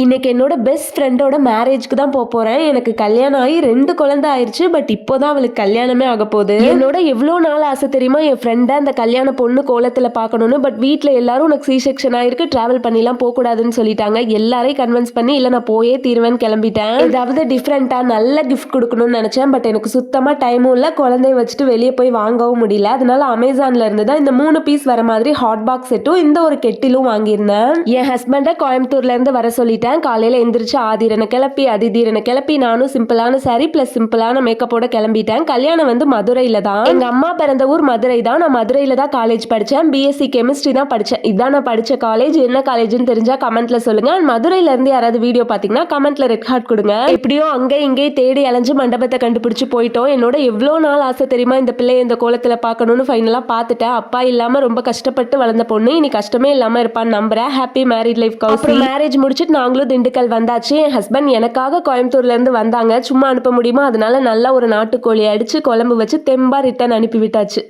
இன்னைக்கு என்னோட பெஸ்ட் ஃப்ரெண்டோட மேரேஜ்க்கு தான் போக போறேன். எனக்கு கல்யாணம் ஆகி ரெண்டு குழந்தை ஆயிருச்சு பட் இப்போதான் அவளுக்கு கல்யாணமே ஆக போகுது. என்னோட எவ்வளோ நாள் ஆசை தெரியுமா? என் ஃப்ரெண்டை அந்த கல்யாண பொண்ணு கோலத்தில் பார்க்கணும்னு பட் வீட்டில் எல்லாரும் உனக்கு சி செக்ஷன் ஆயிருக்கு டிராவல் பண்ணிலாம் போகக்கூடாதுன்னு சொல்லிட்டாங்க. எல்லாரையும் கன்வின்ஸ் பண்ணி இல்லை நான் போயே தீருவேன்னு கிளம்பிட்டேன். ஏதாவது டிஃப்ரெண்ட்டாக நல்ல கிஃப்ட் கொடுக்கணும்னு நினச்சேன் பட் எனக்கு சுத்தமாக டைமும் இல்லை. குழந்தைய வச்சுட்டு வெளியே போய் வாங்கவும் முடியல. அதனால அமேசான்ல இருந்து தான் இந்த மூணு பீஸ் வர மாதிரி ஹாட் பாக்ஸ் செட்டும் இந்த ஒரு கெட்டிலும் வாங்கியிருந்தேன். என் ஹஸ்பண்டை கோயம்புத்தூர்ல இருந்து வர சொல்லிட்டேன் காலையில் எந்திரிச்சு ஆதிரனை கிளப்பி அதிதீரனை கிளப்பி நானும் சிம்பிளான சாரி ப்ளஸ் சிம்பிளான மேக்கப்போட கிளம்பிட்டேன். கல்யாணம் வந்து மதுரையில் தான். எங்கள் அம்மா பிறந்த ஊர் மதுரை தான். நான் மதுரையில் தான் காலேஜ் படித்தேன் பிஎஸ்சி கெமிஸ்ட்ரி தான் படித்தேன் இதான் நான் படித்த காலேஜ் என்ன காலேஜ்னு தெரிஞ்சால் கமெண்ட்ல சொல்லுங்க. மதுரையிலேருந்து யாராவது வீடியோ பார்த்தீங்கன்னா கமெண்ட்ல ரெட் ஹார்ட் கொடுங்க. எப்படியோ அங்கே இங்கே தேடி அலைஞ்சு மண்டபத்தை கண்டுபிடிச்சு போயிட்டோம். என்னோட எவ்வளோ நாள் ஆசை தெரியுமா? இந்த பிள்ளைய இந்த கோலத்தில் பார்க்கணும்னு ஃபைனலாக பார்த்துட்டேன். அப்பா இல்லாமல் ரொம்ப கஷ்டப்பட்டு வளர்ந்த பொண்ணு. இனி கஷ்டமே இல்லாமல் இருப்பான்னு நம்புறேன். Happy married life Kousi marriage முடிச்சுட்டு நான் நாங்களும் திண்டுக்கல் வந்தாச்சு. என் ஹஸ்பண்ட் எனக்காக கோயம்புத்தூர்லேருந்து வந்தாங்க. சும்மா அனுப்ப முடியுமா? அதனால நல்லா ஒரு நாட்டுக்கோழி அடித்து குழம்பு வச்சு தெம்பா ரிட்டன் அனுப்பி விட்டாச்சு.